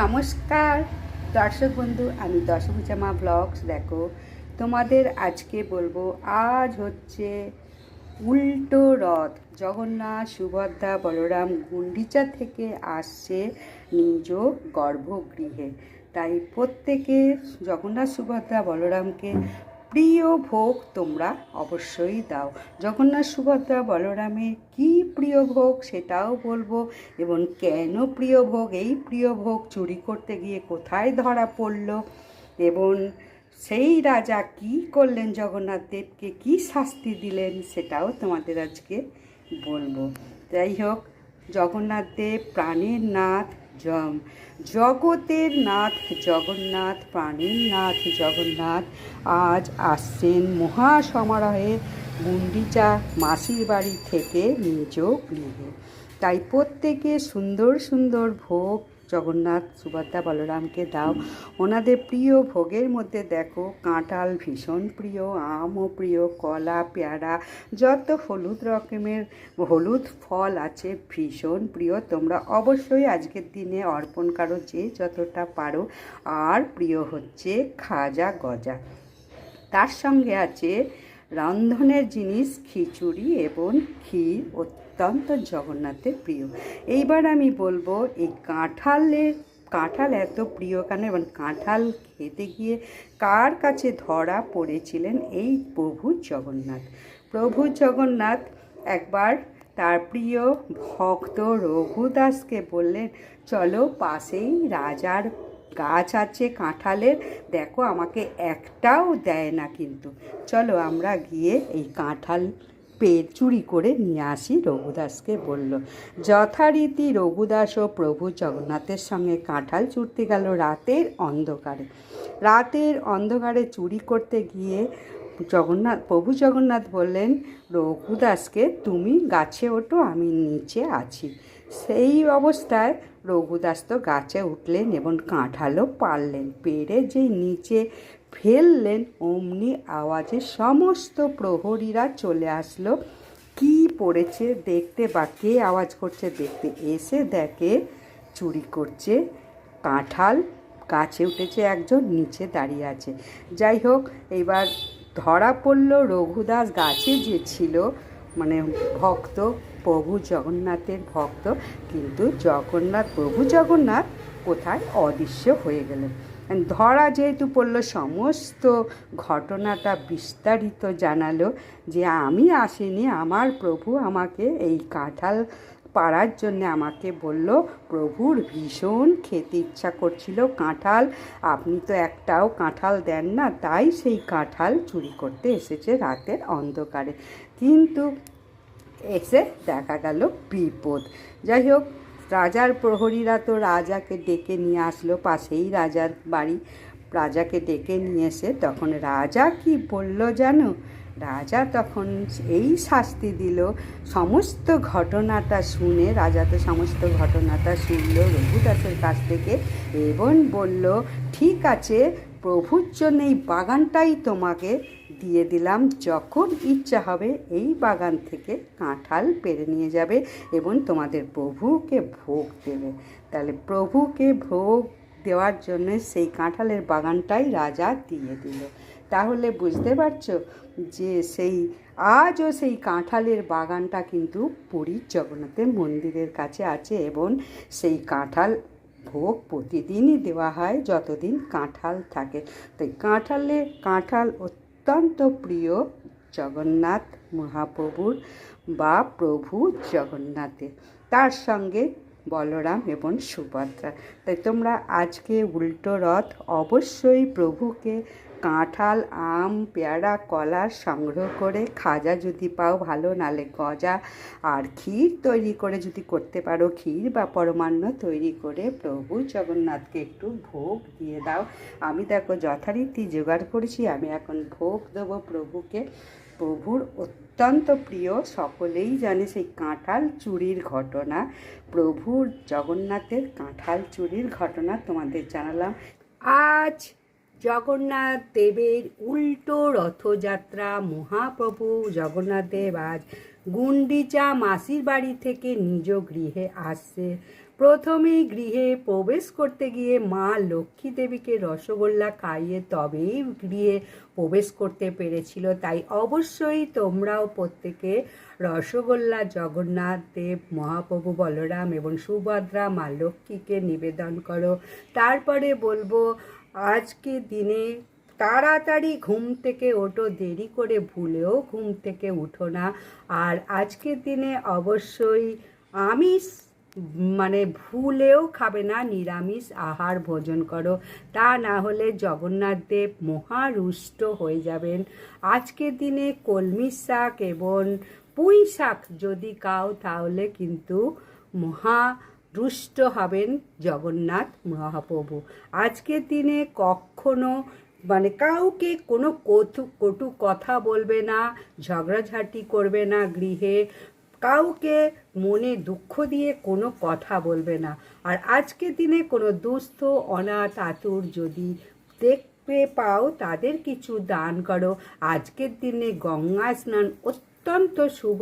নমস্কার। দর্শক বন্ধু, আমি দশভূজামা ব্লগস। দেখো, তোমাদের আজকে বলব, আজ হচ্ছে উল্টো রথ। জগন্নাথ, সুভদ্রা, বলরাম গুন্ডিচা থেকে আসছে নিজ গর্ভগৃহে। তাই প্রত্যেকে জগন্নাথ, সুভদ্রা, বলরামকে প্রিয় ভোগ তোমরা অবশ্যই দাও। জগন্নাথ সুভদ্রা বলরামের কি প্রিয় ভোগ সেটাও বলব। এবং কেন প্রিয় ভোগ? এই প্রিয় ভোগ চুরি করতে গিয়ে কোথায় ধরা পড়ল? এবং সেই রাজা কি করলেন? জগন্নাথ দেবকে কি শাস্তি দিলেন? সেটাও তোমাদের আজকে বলব। যাই হোক, জগন্নাথ দেব প্রাণের নাথ। জ- জগতের নাথ জগন্নাথ, প্রাণের নাথ জগন্নাথ আজ আসছেন মহাসমারোহে গুন্ডিচা মাসির বাড়ি থেকে নিজ গৃহে। তাই প্রত্যেকে সুন্দর সুন্দর ভোগ জগন্নাথ, সুভদ্রা, বলরামকে দাও। ওনাদের প্রিয় ভোগের মধ্যে দেখো, কাঁঠাল ভীষণ প্রিয়, আমও প্রিয়, কলা, পেয়ারা, যত হলুদ রকমের হলুদ ফল আছে ভীষণ প্রিয়। তোমরা অবশ্যই আজকের দিনে অর্পণ করো যে যতটা পারো। আর প্রিয় হচ্ছে খাজা গজা। তার সঙ্গে আছে রন্ধনের জিনিস, খিচুড়ি এবং ক্ষীর অত্যন্ত জগন্নাথের প্রিয়। এইবার আমি বলব, এই কাঁঠালের, কাঁঠাল এত প্রিয় কেন? এবং কাঁঠাল খেতে গিয়ে কার কাছে ধরা পড়েছিলেন এই প্রভু জগন্নাথ? প্রভু জগন্নাথ একবার তার প্রিয় ভক্ত রঘুদাসকে বললেন, চলো পাশেই রাজার গাছ আছে কাঁঠালের, দেখো আমাকে একটাও দেয় না কিন্তু। চলো আমরা গিয়ে এই কাঁঠাল পেট চুরি করে নিয়ে আসি। রঘুদাসকে বলল, যথারীতি রঘুদাস ও প্রভু জগন্নাথের সঙ্গে কাঁঠাল চুরতে গেল রাতের অন্ধকারে। রাতের অন্ধকারে চুরি করতে গিয়ে জগন্নাথ, প্রভু জগন্নাথ বললেন, রঘুদাসকে তুমি গাছে ওঠো, আমি নিচে আছি। সেই অবস্থায় রঘুদাস তো গাছে উঠলেন এবং কাঁঠালও পারলেন পেরে যেই নিচে ফেললেন, অমনি আওয়াজে সমস্ত প্রহরীরা চলে আসলো। কি পড়েছে দেখতে বা কে আওয়াজ করছে দেখতে? এসে দেখে চুরি করছে কাঁঠাল, গাছে উঠেছে একজন, নিচে দাঁড়িয়ে আছে। যাই হোক, এবার ধরা পড়ল রঘুদাস গাছে, যে ছিল মানে ভক্ত, প্রভু জগন্নাথের ভক্ত। কিন্তু জগন্নাথ, প্রভু জগন্নাথ কোথায় অদৃশ্য হয়ে গেলেন? ধরা যেহেতু পড়ল, সমস্ত ঘটনাটা বিস্তারিত জানালো যে আমি আসিনি, আমার প্রভু আমাকে এই কাঁঠাল পাড়ার জন্য আমাকে বলল, প্রভুর ভীষণ খেতে ইচ্ছা করছিল কাঁঠাল, আপনি তো একটাও কাঁঠাল দেন না, তাই সেই কাঁঠাল চুরি করতে এসেছে রাতের অন্ধকারে। কিন্তু এসে দেখা গেল বিপদ। যাই হোক রাজার প্রহরীরা তো রাজাকে ডেকে নিয়ে আসলো, পাশেই রাজার বাড়ি। রাজাকে ডেকে নিয়ে এসে তখন রাজা কি বলল জানো? রাজা তখন এই শাস্তি দিল। সমস্ত ঘটনাটা শুনে রাজা তো সমস্ত ঘটনাটা শুনল। রঘুদাসের কাছ থেকে এবং বলল, ঠিক আছে, প্রভুর জন্য এই বাগানটাই তোমাকে দিয়ে দিলাম। যখন ইচ্ছা হবে এই বাগান থেকে কাঁঠাল পেরে নিয়ে যাবে এবং তোমাদের প্রভুকে ভোগ দেবে। তাহলে প্রভুকে ভোগ দেওয়ার জন্য সেই কাঁঠালের বাগানটাই রাজা দিয়ে দিল। তাহলে বুঝতে পারছ যে সেই, আজও সেই কাঁঠালের বাগানটা কিন্তু পুরীর জগন্নাথের মন্দিরের কাছে আছে এবং সেই কাঁঠাল ভোগ প্রতিদিনই দেওয়া হয় যতদিন কাঁঠাল থাকে। তাই কাঁঠালে, কাঁঠাল অত্যন্ত প্রিয় জগন্নাথ মহাপ্রভুর বা প্রভু জগন্নাথের। তার সঙ্গে বলরাম এবং সুভদ্রা। তাই তোমরা আজকে উল্টো রথ অবশ্যই প্রভুকে কাঁঠাল, আম, পেয়ারা, কলা সংগ্রহ করে খাজা যদি পাও ভালো, নালে গজা আর ক্ষীর তৈরি করে যদি করতে পারো, ক্ষীর বা পরমান্ন তৈরি করে প্রভু জগন্নাথকে একটু ভোগ দিয়ে দাও। আমি দেখো যথারীতি জোগাড় করেছি, আমি এখন ভোগ দেবো প্রভুকে। প্রভুর অত্যন্ত প্রিয়, সকলেই জানে সেই কাঁঠাল চুরির ঘটনা। প্রভুর জগন্নাথের কাঁঠাল চুরির ঘটনা তোমাদের জানালাম। আজ জগন্নাথ দেবের উল্টো রথযাত্রা। মহাপ্রভু জগন্নাথ দেব আজ গুন্ডিচা মাসির বাড়ি থেকে নিজ গৃহে আসছে। প্রথমেই গৃহে প্রবেশ করতে গিয়ে মা লক্ষ্মী দেবীকে রসগোল্লা খাইয়ে তবেই গৃহে প্রবেশ করতে পেরেছিল। তাই অবশ্যই তোমরাও প্রত্যেকে রসগোল্লা, জগন্নাথ দেব, মহাপ্রভু বলরাম এবং সুভদ্রা মা লক্ষ্মীকে নিবেদন করো। তারপরে বলব আজকে দিনে তাড়াতাড়ি ঘুম থেকে ওঠো, দেরি করে ভুলেও ঘুম থেকে উঠো না। আর আজকের দিনে অবশ্যই আমিষ মানে ভুলেও খাবে না, নিরামিষ আহার ভোজন করো। তা না হলে জগন্নাথ দেব মহারুষ্ট হয়ে যাবেন। আজকের দিনে কলমি শাক এবং পুঁই শাক যদি খাও তাহলে কিন্তু মহা রুষ্ট হবেন জগন্নাথ মহাপ্রভু। আজকের দিনে কখনো মানে কাউকে কোনো কটু কটু কথা বলবে না, ঝগড়াঝাটি করবে না গৃহে, কাউকে মনে দুঃখ দিয়ে কোনো কথা বলবে না। আর আজকের দিনে কোনো দুস্থ, অনাথ, আতুর যদি দেখতে পাও, তাদের কিছু দান করো। আজকের দিনে গঙ্গা স্নান অত্যন্ত শুভ।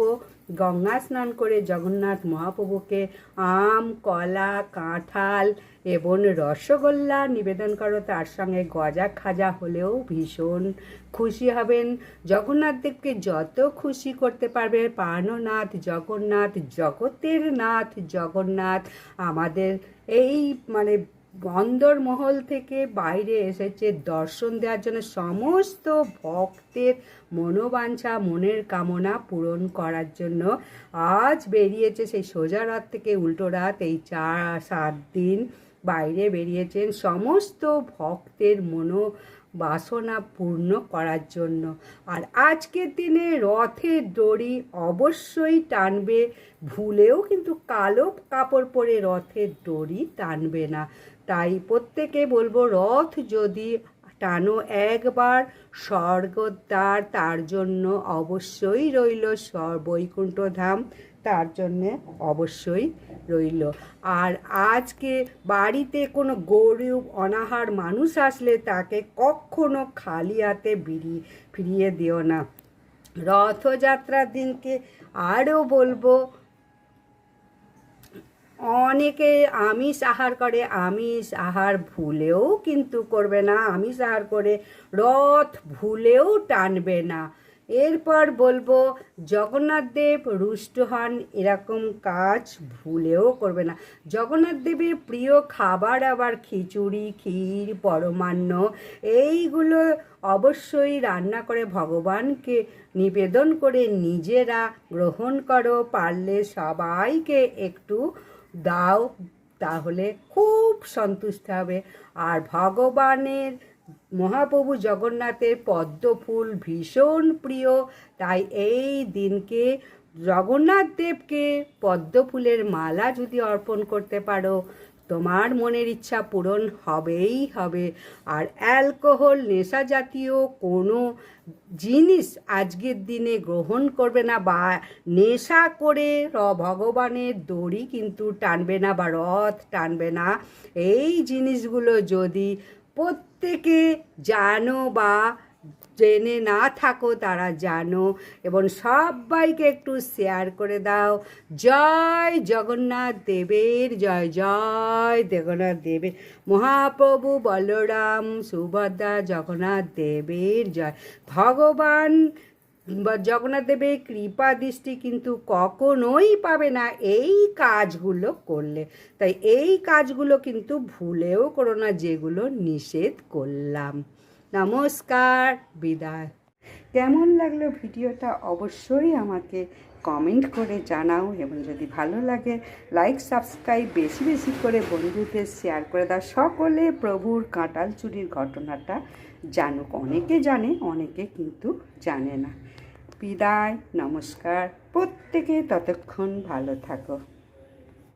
গঙ্গা স্নান করে জগন্নাথ মহাপ্রভুকে আম, কলা, কাঁঠাল এবং রসগোল্লা নিবেদন করো। তার সঙ্গে গজা খাজা হলেও ভীষণ খুশি হবেন। জগন্নাথ দেবকে যত খুশি করতে পারবে, প্রাণনাথ জগন্নাথ, জগতের নাথ জগন্নাথ, আমাদের এই মানে বন্দরমহল থেকে বাইরে এসেছে দর্শন দেওয়ার জন্য সমস্ত ভক্তের মনোবাঞ্ছা, মনের কামনা পূরণ করার জন্য। আজ বেরিয়েছে সেই সোজা রাত থেকে উল্টো রাত এই চার, সাত দিন বাইরে বেরিয়েছেন সমস্ত ভক্তের মনো বাসনা পূর্ণ করার জন্য। আর আজকের দিনে রথের দড়ি অবশ্যই টানবে, ভুলেও কিন্তু কালো কাপড় পরে রথের দড়ি টানবে না। তাই প্রত্যেকে বলব, রথ যদি টানো একবার স্বর্গদ্বার তার জন্য অবশ্যই রইল বৈকুণ্ঠ ধাম তার জন্যে অবশ্যই রইল। আর আজকে বাড়িতে কোনো গরিব, অনাহার মানুষ আসলে তাকে কখনো খালি হাতে ফিরিয়ে দিও না। রথযাত্রার দিনকে আরও বলব অনেকে আমিষ আহার করে, আমিষ আহার ভুলেও কিন্তু করবে না, আমিষ আহার করে রথ ভুলেও টানবে না। এরপর বলব, জগন্নাথ দেব রুষ্ট হন, এরকম কাজ ভুলেও করবে না। জগন্নাথ দেবের প্রিয় খাবার আবার খিচুড়ি, ক্ষীর, পরমান্ন, এইগুলো অবশ্যই রান্না করে ভগবানকে নিবেদন করে নিজেরা গ্রহণ করো, পারলে সবাইকে একটু দাও, তাহলে খুব সন্তুষ্ট হবে। আর ভগবানের, মহাপ্রভু জগন্নাথের পদ্মফুল ভীষণ প্রিয়। তাই এই দিনকে জগন্নাথ দেবকে পদ্ম ফুলের মালা যদি অর্পণ করতে পারো তোমার মনের ইচ্ছা পূরণ হবেই হবে। আর অ্যালকোহল নেশা জাতীয় কোনো জিনিস আজকের দিনে গ্রহণ করবে না বা নেশা করে র ভগবানের দড়ি কিন্তু টানবে না বা রথ টানবে না। এই জিনিসগুলো যদি প্রত্যেকে জানো বা জেনে না থাকো তারা জানো এবং সবাইকে একটু শেয়ার করে দাও। জয় জগন্নাথ দেবের, জয় জয় জগন্নাথ দেবের। মহাপ্রভু বলরাম, সুভদ্রা জগন্নাথ দেবের জয়। ভগবান জগন্নাথ দেবের কৃপা দৃষ্টি কিন্তু কখনোই পাবে না এই কাজগুলো করলে। তাই এই কাজগুলো কিন্তু ভুলেও করো না যেগুলো নিষেধ করলাম। নমস্কার, বিদায়। কেমন লাগল ভিডিওটা অবশ্যই আমাকে কমেন্ট করে জানাও এবং যদি ভালো লাগে লাইক সাবস্ক্রাইব বেশি বেশি করে বন্ধুদের শেয়ার করে দাও। সকলে প্রভুর কাঁটাল চুরির ঘটনাটা জানুক। অনেকে জানে, অনেকে কিন্তু জানে না। বিদায়, নমস্কার। প্রত্যেকে ততক্ষণ ভালো থাকো।